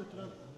onde eu.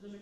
Proszę,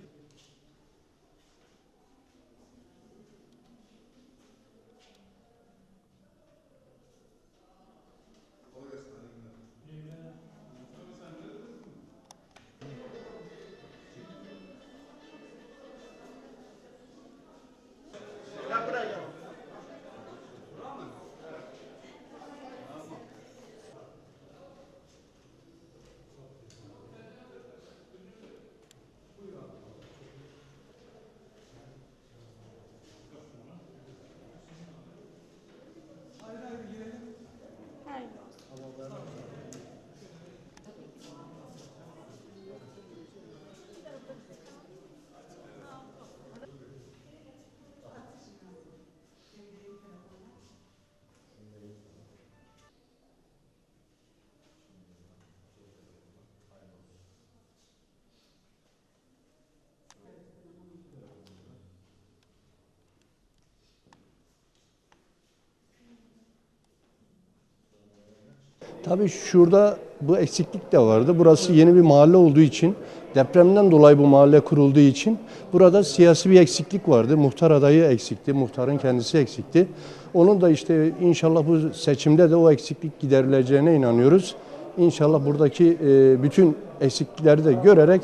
Tabii şurada bu eksiklik de vardı. Burası yeni bir mahalle olduğu için, depremden dolayı bu mahalle kurulduğu için burada siyasi bir eksiklik vardı. Muhtar adayı eksikti, muhtarın kendisi eksikti. Onun da işte inşallah bu seçimde de o eksiklik giderileceğine inanıyoruz. İnşallah buradaki e, bütün eksiklikleri de görerek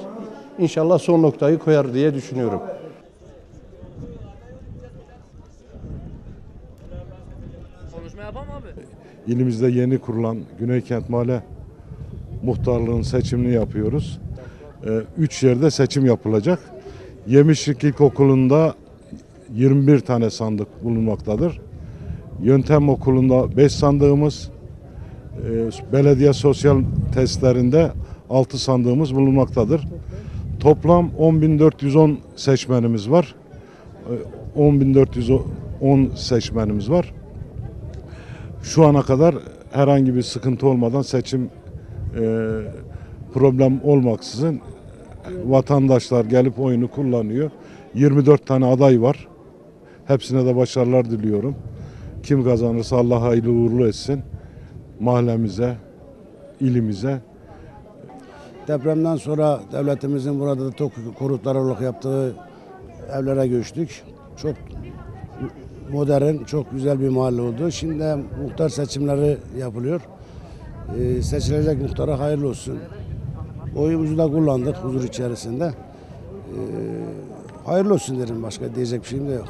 inşallah son noktayı koyar diye düşünüyorum. Konuşma yapam abi. İlimizde yeni kurulan Güneykent Mahalle muhtarlığın seçimini yapıyoruz. Ee, Üç yerde seçim yapılacak. Yemişlik İlkokulu'nda 21 tane sandık bulunmaktadır. Yöntem Okulu'nda 5 sandığımız, e, belediye sosyal testlerinde 6 sandığımız bulunmaktadır. Toplam 10.410 seçmenimiz var. Ee, 10.410 seçmenimiz var şu ana kadar herhangi bir sıkıntı olmadan seçim e, problem olmaksızın vatandaşlar gelip oyunu kullanıyor. 24 tane aday var. Hepsine de başarılar diliyorum. Kim kazanırsa Allah hayırlı uğurlu etsin. Mahallemize, ilimize. Depremden sonra devletimizin burada da TOK konutlar olarak yaptığı evlere göçtük. Çok modern, çok güzel bir mahalle oldu. Şimdi muhtar seçimleri yapılıyor. Ee, seçilecek muhtara hayırlı olsun. Oyumuzu da kullandık huzur içerisinde. Ee, hayırlı olsun derim başka diyecek bir şeyim de yok.